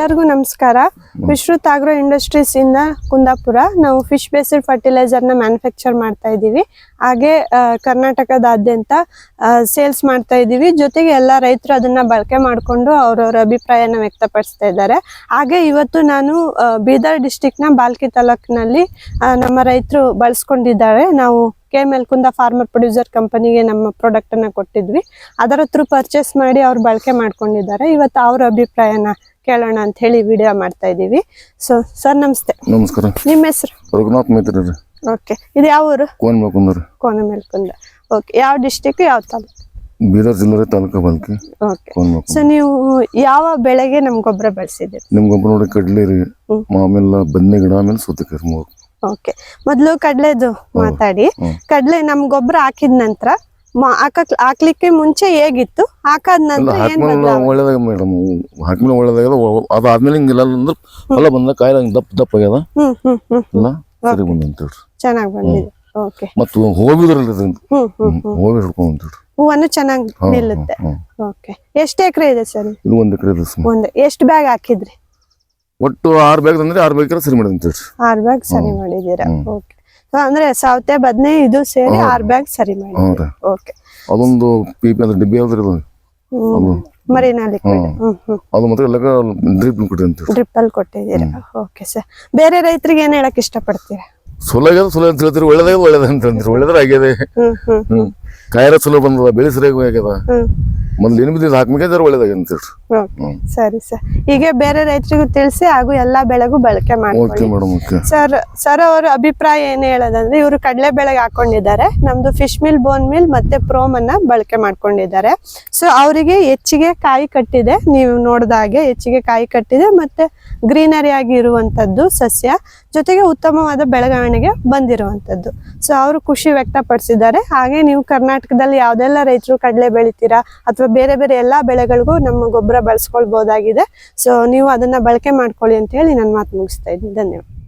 ಎಲ್ಲರಿಗೂ ನಮಸ್ಕಾರ. ವಿಶ್ರುತ್ agro industries ಇಂದ ಕುಂದಾಪುರ. ನಾವು ಫಿಶ್ ಬೇಸ್ಡ್ ಫರ್ಟಿಲೈಸರ್ನ ಮ್ಯಾನುಫ್ಯಾಕ್ಚರ್ ಮಾಡ್ತಾ ಇದ್ದೀವಿ. ಹಾಗೆ ಕರ್ನಾಟಕದಾದ್ಯಂತ ಸೇಲ್ಸ್ ಮಾಡ್ತಾ ಇದ್ದೀವಿ. ಜೊತೆಗೆ ಎಲ್ಲ ರೈತರು ಅದನ್ನ ಬಳಕೆ ಮಾಡಿಕೊಂಡು ಅವ್ರವ್ರ ಅಭಿಪ್ರಾಯನ ವ್ಯಕ್ತಪಡಿಸ್ತಾ ಇದ್ದಾರೆ. ಹಾಗೆ ಇವತ್ತು ನಾನು ಬೀದರ್ ಡಿಸ್ಟಿಕ್ನ ಬಾಲ್ಕಿ ತಾಲೂಕಿನಲ್ಲಿ ನಮ್ಮ ರೈತರು ಬಳಸ್ಕೊಂಡಿದ್ದಾರೆ. ನಾವು ಕೆ ಮೆಲ್ಕುಂದ ಫಾರ್ಮರ್ ಪ್ರೊಡ್ಯೂಸರ್ ಕಂಪನಿಗೆ ನಮ್ಮ ಪ್ರಾಡಕ್ಟ್ ಅನ್ನ ಕೊಟ್ಟಿದ್ವಿ. ಅದರ ಥ್ರೂ ಪರ್ಚೇಸ್ ಮಾಡಿ ಅವ್ರು ಬಳಕೆ ಮಾಡ್ಕೊಂಡಿದ್ದಾರೆ. ಇವತ್ತು ಅವ್ರ ಅಭಿಪ್ರಾಯನ ಕೇಳೋಣ ಅಂತ ಹೇಳಿ ವಿಡಿಯೋ ಮಾಡ್ತಾ ಇದೀವಿ ಸೊ ಸರ್ ನಮಸ್ತೆ. ನಮಸ್ಕಾರ. ನಿಮ್ಮ ಹೆಸರು? ರಘುನಾಥ್ ಮೈತ್ರಿ ರೀ. ಓಕೆ ಇದು ಯಾವ ಊರು? ಕೋನ್ ಬೇಕಂದ್ರಿ ಕೋನ ಮೆಲ್ಕುಂದ ಓಕೆ ಯಾವ ಡಿಸ್ಟಿಕ್ ಯಾವ ತಾಲೂಕು? ಬೀದರ್ ಜಿಲ್ಲೆ ರೀ ತಾಲೂಕು ಬಾಲ್ಕಿ. ಓಕೆ ಸೊ ನೀವು ಯಾವ ಬೆಳೆಗೆ ನಮ್ ಗೊಬ್ಬರ ಬಳಸಿದ್ದೀರಿ? ನಿಮ್ ಗೊಬ್ಬರ ನೋಡಿ ಕಡ್ಲೆ ರೀ. ಆಮೇಲೆ ಬದನೆ ಗಿಡ ಆಮೇಲೆ ಸೌತೆಕಾಯಿ ಮೂರು. ಓಕೆ ಮೊದಲು ಕಡ್ಲೆದು ಮಾತಾಡಿ. ಕಡಲೆ ಕಡ್ಲೆ ನಮ್ ಗೊಬ್ಬರ ಹಾಕಿದ ನಂತರ ಹಾಕಕ್ ಹಾಕ್ಲಿಕ್ಕೆ ಮುಂಚೆ ಹೇಗಿತ್ತು? ಹಾಕಾದ ನಂತರ ಏನ್ ಹಾಕ್ಮೇಲೆ ಬದಲಾವಣೆ? ಒಳ್ಳೇದಾಗ ಮೇಡಮ್ ಒಳ್ಳೇದಾಗ್ಯದ ಅದಾದ್ಮೇಲೆ ಹಿಂಗಿಲ್ಲ ಅಂದ್ರೆ ಹೊಲ ಬಂದ ಕಾಯಿಲೆ ಹಿಂಗ್ ದಪ್ಪ ದಪ್ಪ ಆಗ್ಯದ. ಹ್ಮ್ ಹ್ಮ್ ಸರಿ ಬಂದಂತೇಳ್ರಿ ಚೆನ್ನಾಗ್ ಬಂದಿದೆ. ಓಕೆ. ಮತ್ತು ಹೋಗಿದ್ರಲ್ಲ ಹೂವನ್ನು ಚೆನ್ನಾಗಿ ನಿಲ್ಲುತ್ತೆ. ಓಕೆ. ಎಷ್ಟು ಎಕರೆ ಇದೆ ಸರ್? ಇದು ಒಂದ್ ಎಕರೆ ಇದೆ ಸುಮ್ಮ ಒಂದು. ಎಷ್ಟು ಬ್ಯಾಗ್ ಹಾಕಿದ್ರಿ? ಒಟ್ಟು ಆರು ಬ್ಯಾಗ್ ಅಂದ್ರೆ ಆರು ಬ್ಯಾಗ್ ಸರಿ ಮಾಡಿದ್ರಿ ಆರ್ ಬ್ಯಾಗ್ ಸರಿ ಮಾಡಿದೀರಾ ಓಕೆ. ಅಂದ್ರೆ ಸೌತೆ ಬದನೆ ಇದು ಸೇರಿ ಆರ್ ಬ್ಯಾಗ್ ಸರಿ ಮಾಡಿ. ಓಕೆ ಅದೊಂದು ಪಿಪಿ ಅಂದ್ರೆ ಡಿಬ್ಬಿ ಯಾವ್ದ್ರಿ ಅದು ಅದು. ಮರಿನಾ ಲಿಕ್ವಿಡ್ ಅದು ಮಾತ್ರ ಎಲ್ಲ ಡ್ರಿಪ್ ಕೊಟ್ಟಿದ್ದೀನಿ ಡ್ರಿಪ್ ಅಲ್ಲಿ ಕೊಟ್ಟಿದ್ದೀರಾ? ಓಕೆ ಸರ್ ಬೇರೆ ರೈತರಿಗೆ ಏನು ಹೇಳಕ್ ಇಷ್ಟಪಡ್ತೀರಾ? ಸುಲಭ ಸುಲಭ ಸುಲೋ ಅಂತ ಹೇಳ್ತೀರಿ ಒಳ್ಳೇದೇ ಒಳ್ಳೇದೇ ಅಂತ ಹೇಳ್ತೀರಿ. ಒಳ್ಳೇದ್ರ ಆಗಿದೆ. ಹ್ಮ್ ಹ್ಮ್ ಹ್ಮ್. ಕಾಯಿಲೆ ಸುಲೋ ಬಂದದ ಬೆಳೆ ಸರಿಯಾಗಿ ಆಗ್ಯದ ಮೊದ್ಲು ಏನು ಬಿದ್ದಿದ್ದು ಓಕೆ ಸರಿ ಸರ್. ಹೀಗೆ ಬೇರೆ ರೈತರಿಗೂ ತಿಳಿಸಿ ಹಾಗೂ ಎಲ್ಲಾ ಬೆಳೆಗೂ ಬಳಕೆ ಓಕೆ ಮಾಡ್ಕೊಳ್ಳಿ. Madam okay. ಸರ್ ಸರ್ ಅವರ ಅಭಿಪ್ರಾಯ ಏನ್ ಹೇಳೋದಂದ್ರೆ ಇವರು ಕಡಲೆ ಬೆಳೆಗೆ ಹಾಕೊಂಡಿದ್ದಾರೆ. ನಮ್ದು ಫಿಶ್ ಮಿಲ್ ಬೋನ್ ಮಿಲ್ ಮತ್ತೆ ಪ್ರೋಮ್ ಅನ್ನ ಬಳಕೆ ಮಾಡ್ಕೊಂಡಿದ್ದಾರೆ. ಸೊ ಅವರಿಗೆ ಹೆಚ್ಚಿಗೆ ಕಾಯಿ ಕಟ್ಟಿದೆ. ನೀವು ನೋಡಿದ ಹಾಗೆ ಹೆಚ್ಚಿಗೆ ಕಾಯಿ ಕಟ್ಟಿದೆ ಮತ್ತೆ ಗ್ರೀನರಿ ಆಗಿ ಇರುವಂತದ್ದು ಸಸ್ಯ. ಜೊತೆಗೆ ಉತ್ತಮವಾದ ಬೆಳವಣಿಗೆ ಬಂದಿರುವಂತದ್ದು. ಸೊ ಅವರು ಖುಷಿ ವ್ಯಕ್ತಪಡಿಸಿದ್ದಾರೆ. ಹಾಗೆ ನೀವು ಕರ್ನಾಟಕದಲ್ಲಿ ಯಾವ್ದೆಲ್ಲ ರೈತರು ಕಡಲೆ ಬೆಳಿತೀರಾ ಅಥವಾ ಬೇರೆ ಬೇರೆ ಎಲ್ಲಾ ಬೆಳೆಗಳಿಗೂ ನಮ್ಮ ಗೊಬ್ಬರ ಬಳಸ್ಕೊಳ್ಬಹುದಾಗಿದೆ ಸೊ ನೀವು ಅದನ್ನ ಬಳಕೆ ಮಾಡ್ಕೊಳ್ಳಿ ಅಂತ ಹೇಳಿ ನನ್ನ ಮಾತು ಮುಗಿಸ್ತಾ ಇದ್ದೀನಿ. ಧನ್ಯವಾದ.